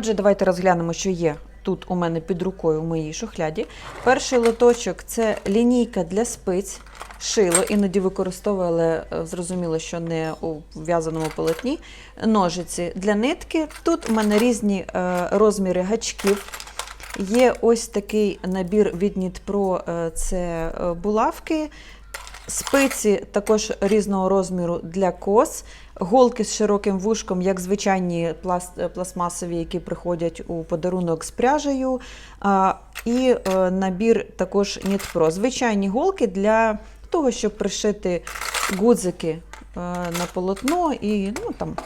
Отже, давайте розглянемо, що є тут у мене під рукою в моїй шухляді. Перший лоточок це лінійка для спиць, шило, іноді використовую, але е, зрозуміло, що не у в'язаному полотні. Ножиці для нитки. Тут у мене різні е, розміри гачків. Є ось такий набір від Нітпро, е, це булавки. Спиці також різного розміру для кос, голки з широким вушком, як звичайні пласт, пластмасові, які приходять у подарунок з пряжею. А, і е, набір також Нітпро. Звичайні голки для того, щоб пришити гудзики е, на полотно і ну, там,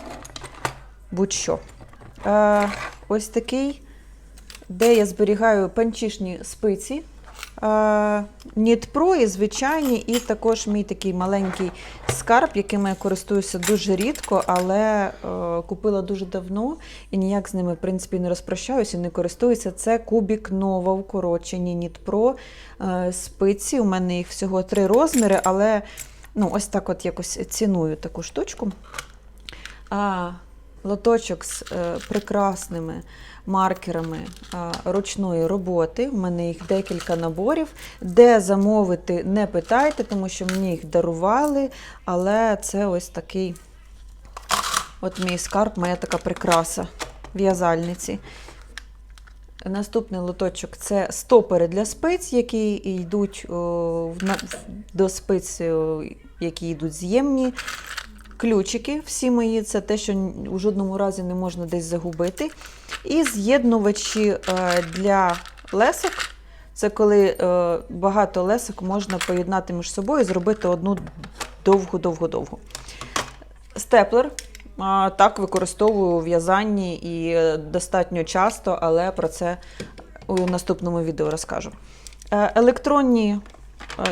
будь-що. Е, ось такий, де я зберігаю панчішні спиці. Нітпро і звичайні, і також мій такий маленький скарб, яким я користуюся дуже рідко, але е, купила дуже давно і ніяк з ними, в принципі, не розпрощаюся, не користуюся. Це кубік Нова вкорочені Нітпро е, спиці. У мене їх всього три розміри, але ну, ось так от якось ціную таку штучку. А, лоточок з е, прекрасними маркерами ручної роботи. У мене їх декілька наборів. Де замовити, не питайте, тому що мені їх дарували, але це ось такий от мій скарб, моя така прикраса в'язальниці. Наступний лоточок це стопери для спиць, які йдуть до спиць, які йдуть з'ємні. Ключики всі мої, це те, що у жодному разі не можна десь загубити. І з'єднувачі е, для лесок. Це коли е, багато лесок можна поєднати між собою і зробити одну довгу-довгу-довгу. Степлер. Так, використовую у в'язанні і достатньо часто, але про це у наступному відео розкажу. Е, Електронні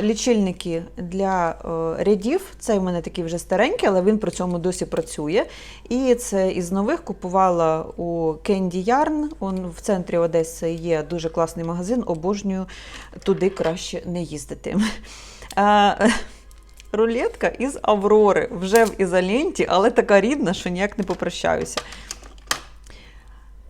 лічильники для е, рядів. Це в мене такий вже старенький, але він при цьому досі працює. І це із нових купувала у Candy Yarn. Он в центрі Одеси є дуже класний магазин. Обожнюю туди краще не їздити. Е, Рулетка із Аврори, вже в ізоленті, але така рідна, що ніяк не попрощаюся.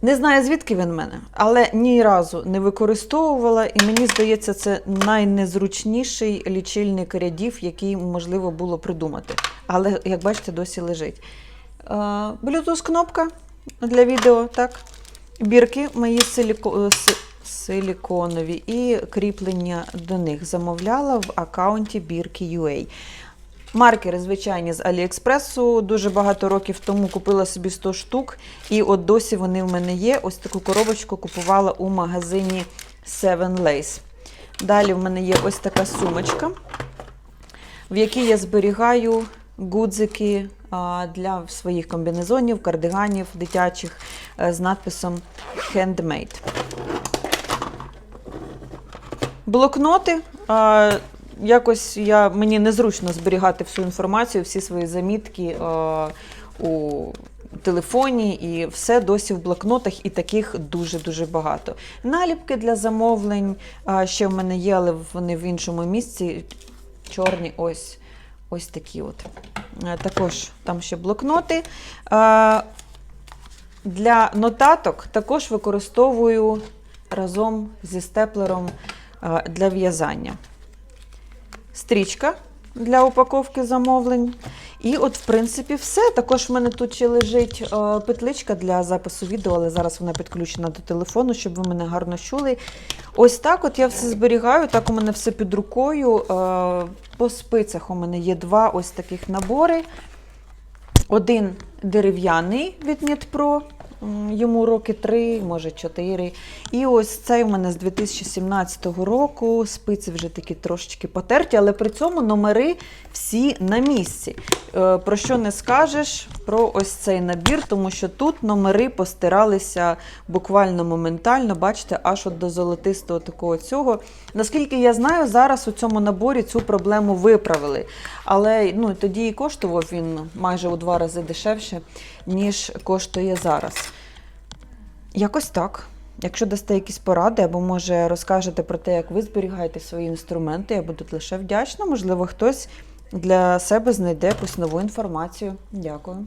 Не знаю, звідки він в мене, але ні разу не використовувала, і мені здається, це найнезручніший лічильник рядів, який можливо було придумати. Але, як бачите, досі лежить. Е, Bluetooth-кнопка для відео, так. Бірки мої силіко... силіконові і кріплення до них замовляла в аккаунті бірки.ua. Маркери, звичайні, з Аліекспресу. Дуже багато років тому купила собі 100 штук, і от досі вони в мене є. Ось таку коробочку купувала у магазині Seven Lace. Далі в мене є ось така сумочка, в якій я зберігаю гудзики для своїх комбінезонів, кардиганів дитячих е, з надписом Handmade. Блокноти. Якось я, мені незручно зберігати всю інформацію, всі свої замітки а, у телефоні, і все досі в блокнотах, і таких дуже-дуже багато. Наліпки для замовлень а, ще в мене є, але вони в іншому місці. Чорні ось. Ось такі от. Е, Також там ще блокноти. Е, Для нотаток також використовую разом зі степлером е, для в'язання. Стрічка для упаковки замовлень. І от, в принципі, все. Також в мене тут ще лежить е, петличка для запису відео, але зараз вона підключена до телефону, щоб ви мене гарно чули. Ось так от я все зберігаю, так у мене все під рукою. Е, по спицях у мене є два ось таких набори. Один дерев'яний від Нітпро, йому роки три, може чотири. І ось цей у мене з 2017 року. Спиці вже такі трошечки потерті, але при цьому номери всі на місці. Е, Про що не скажеш про ось цей набір, тому що тут номери постиралися буквально моментально, бачите, аж от до золотистого такого цього. Наскільки я знаю, зараз у цьому наборі цю проблему виправили. Але ну, тоді і коштував він майже у два рази дешевше, ніж коштує зараз. Якось так. Якщо дасте якісь поради, або може розкажете про те, як ви зберігаєте свої інструменти, я буду лише вдячна. Можливо, хтось для себе знайде якусь нову інформацію. Дякую.